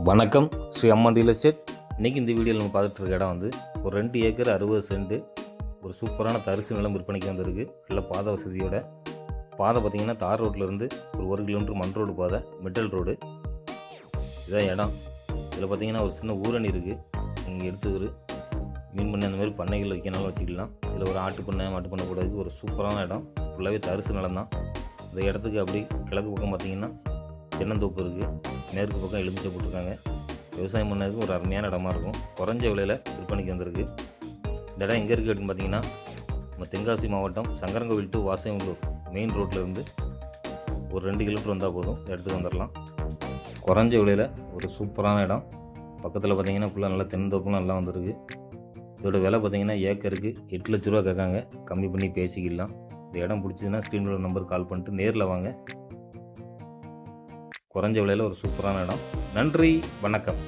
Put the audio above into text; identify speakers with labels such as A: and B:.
A: வணக்கம். ஸ்ரீ அம்மன் real estate இன்றைக்கி இந்த வீடியோவில் நம்ம பார்த்துட்டு இருக்க இடம் வந்து ஒரு ரெண்டு ஏக்கர் அறுபது சென்ட் ஒரு சூப்பரான தரிசு நிலம் விற்பனைக்கு வந்திருக்கு. நல்ல பாதை வசதியோட. பாதை பார்த்திங்கன்னா தார் ரோட்டில் இருந்து ஒரு ஒரு கிலோமீட்டர் மண் ரோடு பாதை மெட்டல் ரோடு இதான் இடம். இதில் பார்த்தீங்கன்னா ஒரு சின்ன ஊரணி இருக்குது நீங்கள் எடுத்து ஒரு மீன் பண்ணை அந்த மாதிரி பண்ணைகள் வைக்கனாலும் வச்சுக்கலாம். இதில் ஒரு ஆட்டு பண்ணை மாட்டு பண்ணை போடுறதுக்கு ஒரு சூப்பரான இடம். ஃபுல்லாகவே தரிசு நிலம் தான். இந்த இடத்துக்கு அப்படி கிழக்கு பக்கம் பார்த்தீங்கன்னா தென்னந்தோப்பு இருக்குது மேற்கு பக்கம் எலுமிச்சை போட்டிருக்காங்க. விவசாயம் பண்ணதுக்கு ஒரு அருமையான இடமா இருக்கும். குறைஞ்ச விலையில் விற்பனைக்கு வந்திருக்கு. இந்த இடம் எங்கே இருக்குது அப்படின்னு பார்த்தீங்கன்னா நம்ம தென்காசி மாவட்டம் சங்கரங்கோவில் டு வாசையம்பலூர் மெயின் ரோட்டில் இருந்து ஒரு ரெண்டு கிலோமீட்டர் வந்தால் போதும். இந்த இடத்துக்கு வந்துடலாம் குறைஞ்ச விலையில் ஒரு சூப்பரான இடம். பக்கத்தில் பார்த்தீங்கன்னா ஃபுல்லாக நல்லா தென்னந்தோப்புலாம் நல்லா வந்திருக்கு. இதோட விலை பார்த்தீங்கன்னா ஏக்கருக்கு எட்டு லட்ச ரூபா கேட்காங்க. கம்மி பண்ணி பேசிக்கலாம். இந்த இடம் பிடிச்சதுன்னா ஸ்க்ரீனில் நம்பர் கால் பண்ணிட்டு நேரில் வாங்க. குறைஞ்ச விலையில் ஒரு சூப்பரான இடம். நன்றி வணக்கம்.